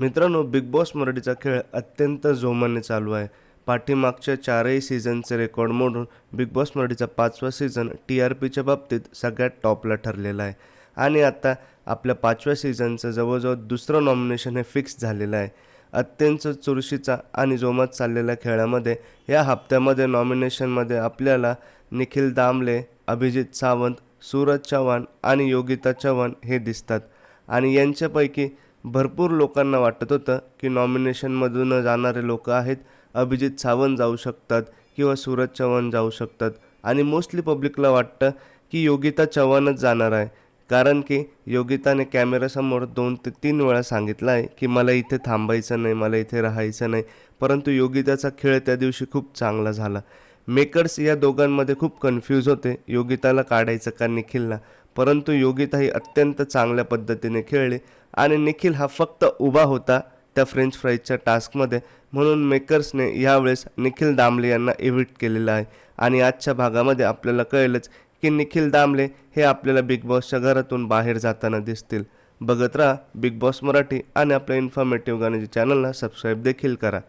मित्रांनो big Boss मराठीचा खेळ अत्यंत जोमाने चालू आहे. पाठीमागच्या चारही सीझनचे रेकॉर्ड मोडून बिग बॉस मराठीचा पाचवा सीझन टी आर पीच्या बाबतीत सगळ्यात टॉपला ठरलेला आहे. आणि आता आपल्या पाचव्या सीझनचं जवळजवळ दुसरं नॉमिनेशन हे फिक्स झालेलं आहे. अत्यंत चुरशीचा आणि जोमात चाललेल्या खेळामध्ये या हप्त्यामध्ये नॉमिनेशनमध्ये आपल्याला निखिल दामले अभिजित सावंत सूरज चव्हाण आणि योगिता चव्हाण हे दिसतात. आणि यांच्यापैकी भरपूर लोकांना वाटत होतं की नॉमिनेशनमधून जाणारे लोक आहेत. अभिजित सावंत जाऊ शकतात किंवा सूरज चव्हाण जाऊ शकतात. आणि मोस्टली पब्लिकला वाटतं की योगिता चव्हाणच जाणार आहे. कारण की योगिताने कॅमेऱ्यासमोर दोन ते तीन वेळा सांगितलं आहे की मला इथे थांबायचं नाही मला इथे राहायचं नाही. परंतु योगिताचा खेळ त्या दिवशी खूप चांगला झाला. मेकर्स या दोघांमध्ये खूप कन्फ्यूज होते. योगिताला काढायचं का निखिलला? परंतु योगिता ही अत्यंत चांगल्या पद्धतीने खेळली. आणि निखिल हा फक्त उभा होता त्या फ्रेंच फ्राईजच्या टास्कमध्ये. म्हणून मेकर्सने यावेळेस निखिल दामले यांना इव्हिट केलेलं आहे. आणि आजच्या भागामध्ये आपल्याला कळलंच की निखिल दामले हे आपल्याला बिग बॉसच्या घरातून बाहेर जाताना दिसतील. बघत राहा बिग बॉस मराठी आणि आपल्या इन्फॉर्मेटिव्ह गाण्याच्या चॅनलला सबस्क्राईब देखील करा.